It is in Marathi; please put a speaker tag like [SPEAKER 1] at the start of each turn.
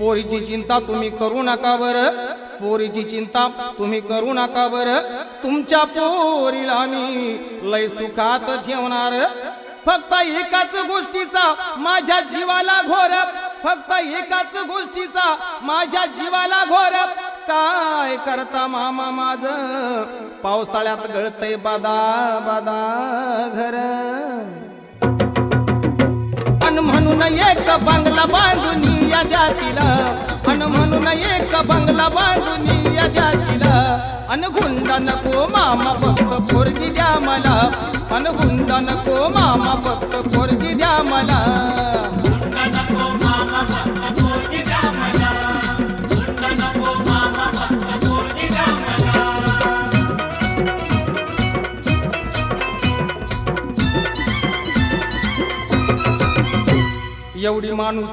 [SPEAKER 1] पोरीची चिंता तुम्ही करू नका बर. पोरीची चिंता तुम्ही करू नका बर. तुमच्या पोरीला मी लय सुखात ठेवणार. फक्त एकाच गोष्टीचा माझ्या जीवाला घोर. फक्त एकाच गोष्टीचा माझ्या जीवाला घोर. काय करता मामा माझ? पावसाळ्यात गळतय बादा बादा घर. अन म्हणून एक बंगला अन म्हणून एक बंगला बांधून या जातीला. अन गुंडा नको मामा फक्त पोरगी द्या मला. अन गुंडा नको मामा फक्त पोरगी द्या मला. एवढी माणूस